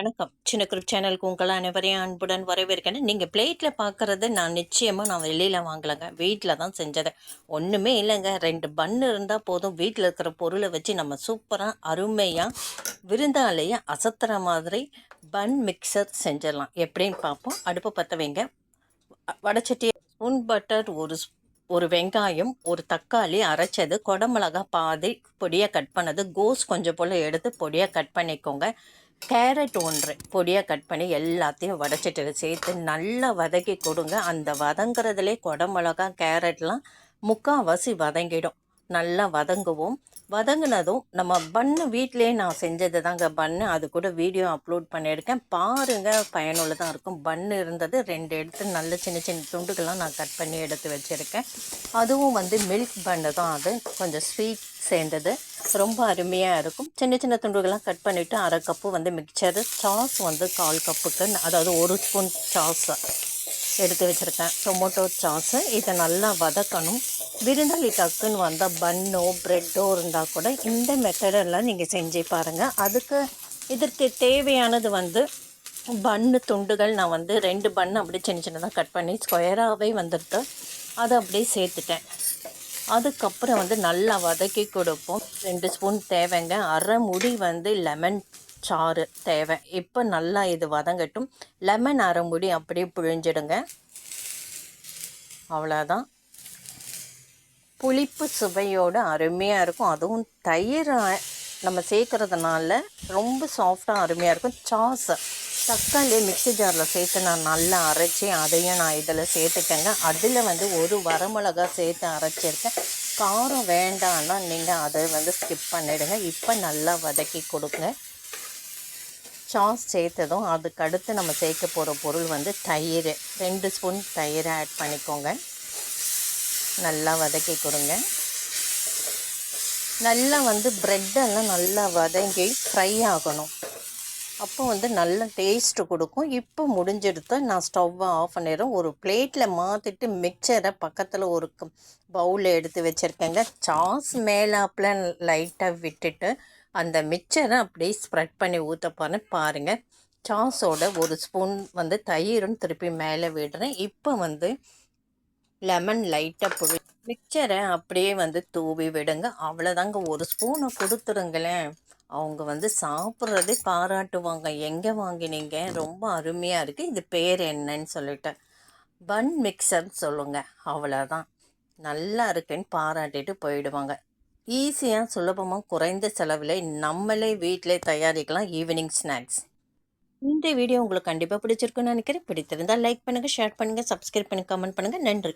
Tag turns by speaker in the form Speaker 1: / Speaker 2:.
Speaker 1: வணக்கம். சின்ன குரூப் சேனலுக்கு உங்களை அனைவரையும் அன்புடன் வரவேற்கிறேன். நீங்கள் பிளேட்டில் பார்க்குறது நான் நிச்சயமாக நான் வெளியில் வாங்கலைங்க. வீட்டில் தான் செஞ்சது. ஒன்றுமே இல்லைங்க. ரெண்டு பன்னு இருந்தால் போதும். வீட்டில் இருக்கிற பொருளை வச்சு நம்ம சூப்பராக அருமையாக விருந்தாலேயே அசத்துற மாதிரி பன் மிக்சர் செஞ்சிடலாம். எப்படின்னு பார்ப்போம். அடுப்பு பற்ற வைங்க. வடச்சட்டி ஸ்பூன் பட்டர் ஒரு ஒரு வெங்காயம் ஒரு தக்காளி அரைச்சது குடமிளகா பாதி பொடியாக கட் பண்ணது கோஸ் கொஞ்சம் போல் எடுத்து பொடியாக கட் பண்ணிக்கோங்க. கேரட் ஒன்று பொடியாக கட் பண்ணி எல்லாத்தையும் வடைச்சிட்டு சேர்த்து நல்லா வதக்கி கொடுங்க. அந்த வதங்குறதுலே குடமிளகா கேரட்லாம் முக்கால்வாசி வதங்கிடும். நல்லா வதங்குவோம். வதங்கினதும் நம்ம பன்னு வீட்டிலே நான் செஞ்சது தாங்க பன்னு அது கூட வீடியோ அப்லோட் பண்ணியிருக்கேன். பாருங்கள் பயனுள்ளதாக இருக்கும். பன்னு இருந்தது ரெண்டு எடுத்து நல்ல சின்ன சின்ன துண்டுகள்லாம் நான் கட் பண்ணி எடுத்து வச்சுருக்கேன். அதுவும் வந்து மில்க் பன்னு தான் அது. கொஞ்சம் ஸ்வீட் சேர்ந்தது. ரொம்ப அருமையாக இருக்கும். சின்ன சின்ன துண்டுகள்லாம் கட் பண்ணிவிட்டு அரை கப்பு வந்து மிக்சரு. சாஸ் வந்து கால் கப்புக்கு அதாவது ஒரு ஸ்பூன் சாஸ். எடுத்து வச்சுருக்கேன். டொமேட்டோ சாஸு இதை நல்லா வதக்கணும். விருந்தாளி டக்குன்னு வந்தால் பன்னோ ப்ரெட்டோ இருந்தால் கூட இந்த மெத்தடெல்லாம் நீங்கள் செஞ்சு பாருங்கள் அதுக்கு இதற்கு தேவையானது வந்து பன்னு துண்டுகள். நான் வந்து ரெண்டு பன்னு அப்படியே சின்ன சின்னதாக கட் பண்ணி ஸ்கொயராகவே வந்துருக்கு. அதை அப்படியே சேர்த்துட்டேன். அதுக்கப்புறம் வந்து நல்லா வதக்கி கொடுப்போம். ரெண்டு ஸ்பூன் தேவைங்க. அரை முடி வந்து லெமன் சாறு தேவை. இப்போ நல்லா இது வதங்கட்டும். லெமன் அரைமுடி அப்படியே புழிஞ்சிடுங்க. அவ்வளோதான் புளிப்பு சுவையோடு அருமையாக இருக்கும். அதுவும் தயிர் நம்ம சேர்க்குறதுனால ரொம்ப சாஃப்டாக அருமையாக இருக்கும். சாஸ் தக்காளி மிக்சி ஜாரில் சேர்த்து நான் நல்லா அரைச்சி அதையும் நான் இதில் சேர்த்துக்கேங்க அதில் வந்து ஒரு வரமிளகா சேர்த்து அரைச்சிருக்கேன். காரம் வேண்டான்னா நீங்கள் அதை வந்து ஸ்கிப் பண்ணிவிடுங்க இப்போ நல்லா வதக்கி கொடுங்க. சாஸ் சேர்த்ததும் அதுக்கு அடுத்து நம்ம சேர்க்க போகிற பொருள் வந்து தயிர். ரெண்டு ஸ்பூன் தயிரை ஆட் பண்ணிக்கோங்க. நல்லா வதக்கி கொடுங்க. நல்லா வந்து ப்ரெட்டெல்லாம் நல்லா வதங்கி ஃப்ரை ஆகணும். அப்போ வந்து நல்ல டேஸ்ட்டு கொடுக்கும். இப்போ முடிஞ்செடுத்து நான் ஸ்டவ்வை ஆஃப் பண்ணிடுறேன். ஒரு பிளேட்டில் மாற்றிட்டு மிக்சரை பக்கத்தில் ஒரு பவுலில் எடுத்து வச்சுருக்கேங்க. சாஸ் மேலாப்பில் லைட்டாக விட்டுட்டு அந்த மிக்சரை அப்படியே ஸ்ப்ரெட் பண்ணி ஊற்ற போகிறேன் பாருங்கள் சாஸோட ஒரு ஸ்பூன் வந்து தயிரும் திருப்பி மேலே விடுறேன். இப்போ வந்து லெமன் லைட்டாக புழி மிக்சரை அப்படியே வந்து தூவி விடுங்க. அவ்வளோதாங்க. ஒரு ஸ்பூனை கொடுத்துருங்களேன். அவங்க வந்து சாப்பிட்றதே பாராட்டுவாங்க. எங்கே வாங்கினீங்க? ரொம்ப அருமையாக இருக்குது இது பேர் என்னன்னு சொல்லிட்டு. பன் மிக்சர்னு சொல்லுங்கள் அவ்வளோதான். நல்லா இருக்குன்னு பாராட்டிட்டு போயிடுவாங்க. ஈஸியாக சுலபமாக குறைந்த செலவில் நம்மளே வீட்டிலே தயாரிக்கலாம் ஈவினிங் ஸ்நாக்ஸ் இந்த வீடியோ உங்களுக்கு கண்டிப்பாக பிடிச்சிருக்குன்னு நினைக்கிறேன். பிடித்திருந்தால் லைக் பண்ணுங்கள் ஷேர் பண்ணுங்கள் சப்ஸ்கிரைப் பண்ணி கமெண்ட் பண்ணுங்கள் நன்றி.